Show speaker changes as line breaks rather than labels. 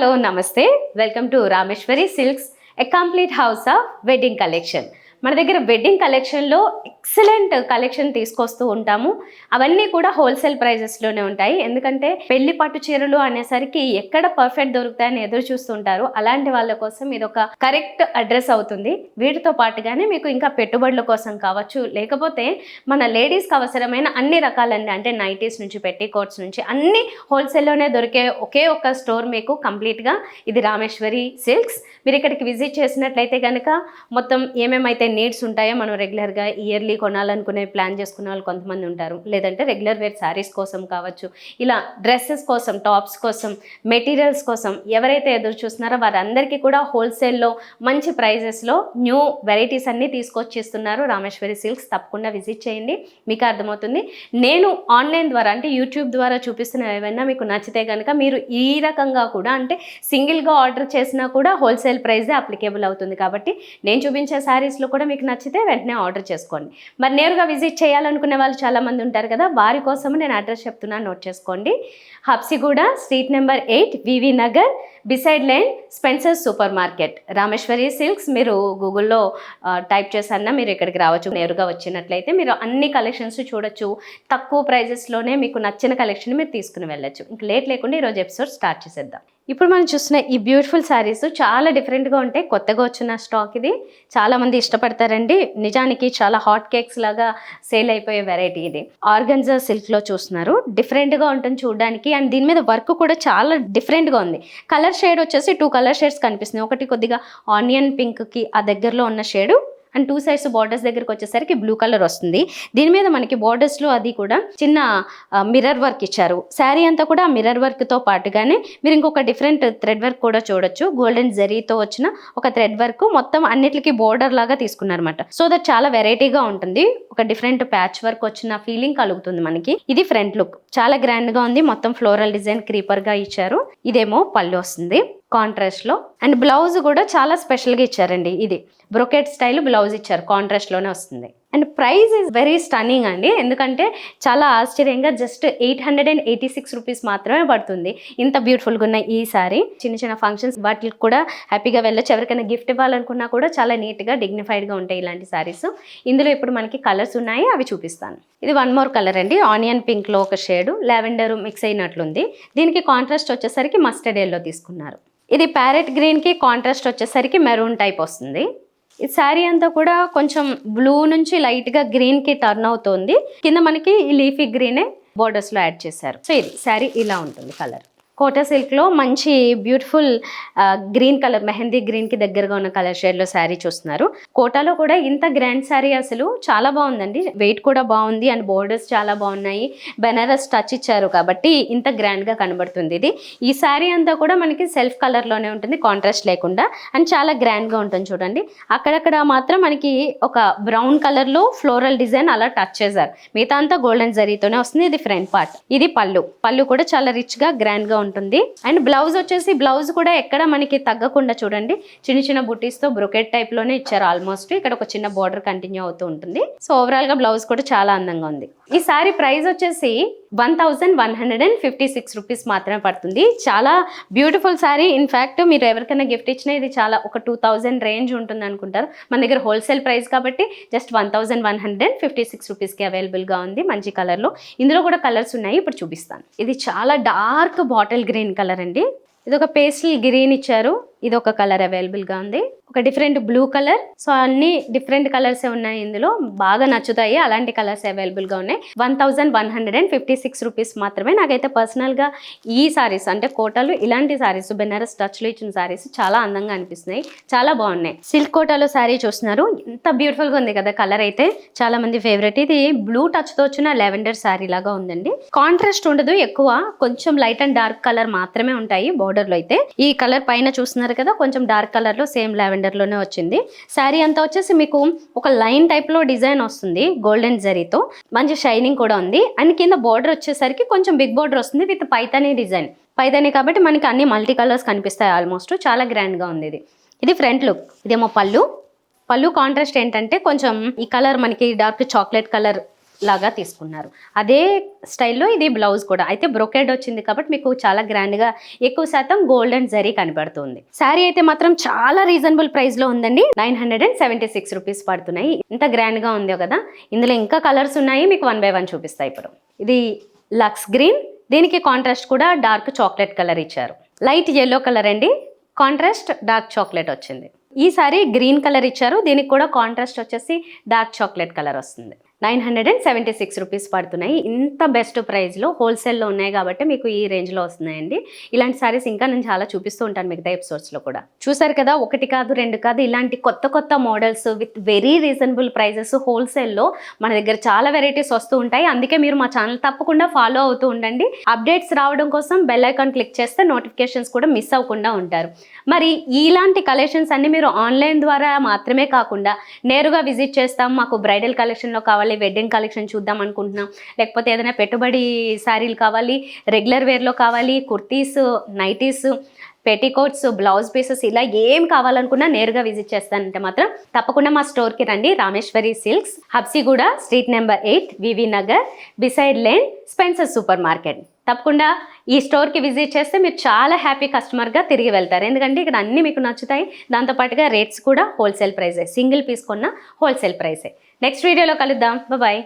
Hello నమస్తే. Welcome to Rameshwari silks a complete house of wedding collection మన దగ్గర wedding కలెక్షన్లో ఎక్సలెంట్ కలెక్షన్ తీసుకొస్తూ ఉంటాము. అవన్నీ కూడా హోల్సేల్ ప్రైజెస్లోనే ఉంటాయి. ఎందుకంటే పెళ్ళి పట్టు చీరలు అనేసరికి ఎక్కడ పర్ఫెక్ట్ దొరుకుతాయని ఎదురు చూస్తుంటారు. అలాంటి వాళ్ళ కోసం ఇది ఒక కరెక్ట్ అడ్రస్ అవుతుంది. వీటితో పాటుగానే మీకు ఇంకా పెట్టుబడుల కోసం కావచ్చు. లేకపోతే మన లేడీస్కి అవసరమైన అన్ని రకాలన్నీ అంటే నైటీస్ నుంచి పెట్టి కోట్స్ నుంచి అన్ని హోల్సేల్లోనే దొరికే ఒకే ఒక్క స్టోర్ మీకు కంప్లీట్గా ఇది రామేశ్వరి సిల్క్స్ మీరు ఇక్కడికి విజిట్ చేసినట్లయితే కనుక మొత్తం ఏమేమైతే నీడ్స్ ఉంటాయో? మనం రెగ్యులర్గా ఇయర్లీ కొనాలనుకునే ప్లాన్ చేసుకునే వాళ్ళు కొంతమంది ఉంటారు. లేదంటే రెగ్యులర్ వేర్ శారీస్ కోసం కావచ్చు ఇలా డ్రెస్సెస్ కోసం టాప్స్ కోసం మెటీరియల్స్ కోసం ఎవరైతే ఎదురు చూస్తున్నారో వారందరికీ కూడా హోల్సేల్లో మంచి ప్రైజెస్లో న్యూ వెరైటీస్ అన్నీ తీసుకొచ్చిస్తున్నారు. రామేశ్వరి సిల్క్స్ తప్పకుండా విజిట్ చేయండి. మీకు అర్థమవుతుంది. నేను ఆన్లైన్ ద్వారా అంటే యూట్యూబ్ ద్వారా చూపిస్తున్న ఏమైనా మీకు నచ్చితే కనుక మీరు ఈ రకంగా కూడా అంటే సింగిల్గా ఆర్డర్ చేసినా కూడా హోల్సేల్ ప్రైజే అప్లికేబుల్ అవుతుంది. కాబట్టి నేను చూపించే శారీస్లో కూడా మీకు నచ్చితే వెంటనే ఆర్డర్ చేసుకోండి. మరి నేరుగా విజిట్ చేయాలనుకునే వాళ్ళు చాలామంది ఉంటారు కదా వారి కోసం నేను అడ్రస్ చెప్తున్నాను నోట్ చేసుకోండి. Habsiguda street number eight VV Nagar beside line Spencer super market. Rameshwari silks మీరు గూగుల్లో టైప్ చేసన్నా మీరు ఇక్కడికి రావచ్చు. నేరుగా వచ్చినట్లయితే మీరు అన్ని కలెక్షన్స్ చూడొచ్చు. తక్కువ ప్రైజెస్లోనే మీకు నచ్చిన కలెక్షన్ మీరు తీసుకుని వెళ్ళచ్చు. ఇంక లేట్ లేకుండా ఈరోజు ఎపిసోడ్ స్టార్ట్ చేసేద్దాం. ఇప్పుడు మనం చూసిన ఈ బ్యూటిఫుల్ శారీస్ చాలా డిఫరెంట్గా ఉంటాయి. కొత్తగా వచ్చిన స్టాక్ ఇది. చాలామంది ఇష్టపడతారండి. నిజానికి చాలా హాట్ కేక్స్ లాగా సేల్ అయిపోయే వెరైటీ ఇది. ఆర్గన్జా సిల్క్లో చూస్తున్నారు. డిఫరెంట్గా ఉంటుంది చూడడానికి. అండ్ దీని మీద వర్క్ కూడా చాలా డిఫరెంట్గా ఉంది. కలర్ షేడ్ వచ్చేసి టూ కలర్ షేడ్స్ కనిపిస్తున్నాయి. ఒకటి కొద్దిగా ఆనియన్ పింక్కి ఆ దగ్గరలో ఉన్న shade and two sides borders దగ్గరికి వచ్చేసరికి బ్లూ కలర్ వస్తుంది. దీని మీద మనకి బార్డర్స్లో అది కూడా చిన్న మిర్రర్ వర్క్ ఇచ్చారు. శారీ అంతా కూడా మిర్రర్ వర్క్తో పాటుగానే మీరు ఇంకొక డిఫరెంట్ థ్రెడ్ వర్క్ కూడా చూడొచ్చు. గోల్డెన్ జరీతో వచ్చిన ఒక థ్రెడ్ వర్క్ మొత్తం అన్నిటికీ బోర్డర్ లాగా తీసుకున్నారన్నమాట. సో దట్ చాలా వెరైటీగా ఉంటుంది. ఒక డిఫరెంట్ ప్యాచ్ వర్క్ వచ్చిన ఫీలింగ్ కలుగుతుంది మనకి. ఇది ఫ్రంట్ లుక్. చాలా గ్రాండ్గా ఉంది. మొత్తం ఫ్లోరల్ డిజైన్ క్రీపర్గా ఇచ్చారు. ఇదేమో పళ్ళు వస్తుంది. కాంట్రాస్ట్లో అండ్ బ్లౌజ్ కూడా చాలా స్పెషల్గా ఇచ్చారండి ఇది. బ్రొకెట్ స్టైల్ బ్లౌజ్ ఇచ్చారు కాంట్రాస్ట్లోనే వస్తుంది. And price is very stunning అండి. ఎందుకంటే చాలా ఆశ్చర్యంగా just eight hundred and eighty six rupees మాత్రమే పడుతుంది. ఇంత బ్యూటిఫుల్గా ఉన్న ఈ సారీ చిన్న చిన్న ఫంక్షన్స్ వాటికి కూడా హ్యాపీగా వెళ్ళొచ్చు. ఎవరికైనా గిఫ్ట్ ఇవ్వాలనుకున్నా కూడా చాలా నీట్గా డిగ్నిఫైడ్గా ఉంటాయి ఇలాంటి సారీస్ ఇందులో ఇప్పుడు మనకి కలర్స్ ఉన్నాయి అవి చూపిస్తాను. ఇది వన్ మోర్ కలర్ అండి. ఆనియన్ పింక్లో ఒక షేడు లావెండర్ మిక్స్ అయినట్లుంది. దీనికి కాంట్రాస్ట్ వచ్చేసరికి మస్టర్డ్ ఎల్లో తీసుకున్నారు. ఇది ప్యారెట్ గ్రీన్కి కాంట్రాస్ట్ వచ్చేసరికి మెరూన్ టైప్ వస్తుంది. ఈ శారీ అంతా కూడా కొంచెం బ్లూ నుంచి లైట్గా గ్రీన్కి టర్న్ అవుతుంది. కింద మనకి ఈ లీఫీ గ్రీనే బోర్డర్స్లో యాడ్ చేశారు. సో ఇది శారీ ఇలా ఉంటుంది కలర్. కోటా సిల్క్లో మంచి బ్యూటిఫుల్ గ్రీన్ కలర్ మెహందీ గ్రీన్కి దగ్గరగా ఉన్న కలర్ షేడ్లో శారీ చూస్తున్నారు. కోటాలో కూడా ఇంత గ్రాండ్ శారీ అసలు చాలా బాగుందండి. వెయిట్ కూడా బాగుంది అండ్ బోర్డర్స్ చాలా బాగున్నాయి. బెనారస్ టచ్ ఇచ్చారు కాబట్టి ఇంత గ్రాండ్గా కనబడుతుంది ఇది. ఈ శారీ అంతా కూడా మనకి సెల్ఫ్ కలర్లోనే ఉంటుంది కాంట్రాస్ట్ లేకుండా అండ్ చాలా గ్రాండ్గా ఉంటుంది చూడండి. అక్కడక్కడ మాత్రం మనకి ఒక బ్రౌన్ కలర్లో ఫ్లోరల్ డిజైన్ అలా టచ్ చేశారు. మిగతా అంతా గోల్డెన్ జరీతోనే వస్తుంది. ఇది ఫ్రంట్ పార్ట్. ఇది పళ్ళు. పళ్ళు కూడా చాలా రిచ్గా గ్రాండ్గా ఉంటుంది ఉంటుంది. అండ్ బ్లౌజ్ వచ్చేసి బ్లౌజ్ కూడా ఎక్కడ మనకి తగ్గకుండా చూడండి. చిన్న చిన్న బుటీస్తో బ్రొకెట్ టైప్లోనే ఇచ్చారు ఆల్మోస్ట్. ఇక్కడ ఒక చిన్న బార్డర్ కంటిన్యూ అవుతూ ఉంటుంది. సో ఓవరాల్గా బ్లౌజ్ కూడా చాలా అందంగా ఉంది. ఈ సారీ ప్రైస్ వచ్చేసి one thousand one hundred and fifty six rupees మాత్రమే పడుతుంది. చాలా బ్యూటిఫుల్ సారీ ఇన్ఫ్యాక్ట్ మీరు ఎవరికైనా గిఫ్ట్ ఇచ్చినా ఇది చాలా ఒక టూ థౌజండ్ రేంజ్ ఉంటుంది అనుకుంటారు. మన దగ్గర హోల్సేల్ ప్రైస్ కాబట్టి just one thousand one hundred and fifty six రూపీస్కి అవైలబుల్గా ఉంది మంచి కలర్లో ఇందులో కూడా కలర్స్ ఉన్నాయి. ఇప్పుడు చూపిస్తాను. ఇది చాలా డార్క్ బాటిల్ గ్రీన్ కలర్ అండి. ఇది ఒక పేస్టల్ గ్రీన్ ఇచ్చారు. ఇది ఒక కలర్ అవైలబుల్గా ఉంది. ఒక డిఫరెంట్ బ్లూ కలర్. సో అన్ని డిఫరెంట్ కలర్స్ ఉన్నాయి ఇందులో. బాగా నచ్చుతాయి. అలాంటి కలర్స్ అవైలబుల్గా ఉన్నాయి. One thousand one hundred and fifty six rupees మాత్రమే. నాకైతే పర్సనల్గా ఈ సారీస్ అంటే కోటలు ఇలాంటి సారీస్ బెనారస్ టచ్లో ఇచ్చిన సారీస్ చాలా అందంగా అనిపిస్తున్నాయి. చాలా బాగున్నాయి. సిల్క్ కోటాలో సారీ చూస్తున్నారు. ఎంత బ్యూటిఫుల్గా ఉంది కదా కలర్ అయితే. చాలా మంది ఫేవరెట్. ఇది బ్లూ టచ్తో వచ్చిన లెవెండర్ శారీ లాగా ఉందండి. కాంట్రాస్ట్ ఉండదు. ఎక్కువ కొంచెం లైట్ అండ్ డార్క్ కలర్ మాత్రమే ఉంటాయి border లో అయితే. ఈ కలర్ పైన చూస్తున్నారు కదా కొంచెం డార్క్ కలర్లో సేమ్ లావెండర్లోనే వచ్చింది. శారీ అంతా వచ్చేసి మీకు ఒక లైన్ టైప్లో డిజైన్ వస్తుంది గోల్డెన్ జరీతో మంచి షైనింగ్ కూడా ఉంది. అండ్ కింద బార్డర్ వచ్చేసరికి కొంచెం బిగ్ బార్డర్ వస్తుంది విత్ పైతానీ డిజైన్ పైతానీ కాబట్టి మనకి అన్ని మల్టీ కలర్స్ కనిపిస్తాయి ఆల్మోస్ట్ చాలా గ్రాండ్గా ఉంది ఇది. ఇది ఫ్రంట్ లుక్ ఇదేమో పళ్ళు. పళ్ళు కాంట్రాస్ట్ ఏంటంటే కొంచెం ఈ కలర్ మనకి డార్క్ చాక్లెట్ కలర్ లాగా తీసుకున్నారు. అదే స్టైల్లో ఇది బ్లౌజ్ కూడా. అయితే బ్రొకెడ్ వచ్చింది కాబట్టి మీకు చాలా గ్రాండ్గా ఎక్కువ శాతం గోల్డ్ అండ్ జరీ కనబడుతుంది. శారీ అయితే మాత్రం చాలా రీజనబుల్ ప్రైస్లో ఉందండి. Nine hundred and seventy six rupees పడుతున్నాయి. ఇంత గ్రాండ్గా ఉందో కదా? ఇందులో ఇంకా కలర్స్ ఉన్నాయి. మీకు వన్ బై వన్ చూపిస్తాయి ఇప్పుడు. ఇది లక్స్ గ్రీన్. దీనికి కాంట్రాస్ట్ కూడా డార్క్ చాక్లెట్ కలర్ ఇచ్చారు. లైట్ ఎల్లో కలర్ అండి. కాంట్రాస్ట్ డార్క్ చాక్లెట్ వచ్చింది. ఈ సారీ గ్రీన్ కలర్ ఇచ్చారు. దీనికి కూడా కాంట్రాస్ట్ వచ్చేసి డార్క్ చాక్లెట్ కలర్ వస్తుంది. Nine hundred and seventy six rupees పడుతున్నాయి. ఇంత బెస్ట్ ప్రైస్లో హోల్సేల్లో ఉన్నాయి కాబట్టి మీకు ఈ రేంజ్లో వస్తున్నాయండి. ఇలాంటి సారీస్ ఇంకా నేను చాలా చూపిస్తూ ఉంటాను మిగతా ఎపిసోడ్స్లో కూడా. చూసారు కదా ఒకటి కాదు రెండు కాదు ఇలాంటి కొత్త కొత్త models with very reasonable prices హోల్సేల్లో మన దగ్గర చాలా వెరైటీస్ వస్తూ ఉంటాయి. అందుకే మీరు మా ఛానల్ తప్పకుండా ఫాలో అవుతూ ఉండండి. అప్డేట్స్ రావడం కోసం బెల్ ఐకాన్ క్లిక్ చేస్తే నోటిఫికేషన్స్ కూడా మిస్ అవ్వకుండా ఉంటారు. మరి ఇలాంటి కలెక్షన్స్ అన్ని మీరు ఆన్లైన్ ద్వారా మాత్రమే కాకుండా నేరుగా విజిట్ చేస్తాం. మాకు బ్రైడల్ కలెక్షన్లో కావాలి వెడ్డింగ్ కలెక్షన్ చూద్దాం అనుకుంటున్నాం. లేకపోతే ఏదైనా పెట్టుబడి శారీలు కావాలి రెగ్యులర్ వేర్లో కావాలి kurtis nighties petticoats blouse pieces ఇలా ఏం కావాలనుకున్నా నేరుగా విజిట్ చేస్తానంటే మాత్రం తప్పకుండా మా స్టోర్కి రండి. Rameshwari silks Habsiguda street number eight VV Nagar beside lane Spencer super market తప్పకుండా ఈ స్టోర్కి విజిట్ చేస్తే మీరు చాలా హ్యాపీ కస్టమర్గా తిరిగి వెళ్తారు. ఎందుకంటే ఇక్కడ అన్నీ మీకు నచ్చుతాయి. దాంతోపాటుగా రేట్స్ కూడా హోల్సేల్ ప్రైజే. సింగిల్ పీస్ కొన్న హోల్సేల్ ప్రైసే నెక్స్ట్ వీడియోలో కలుద్దాం. బాయ్.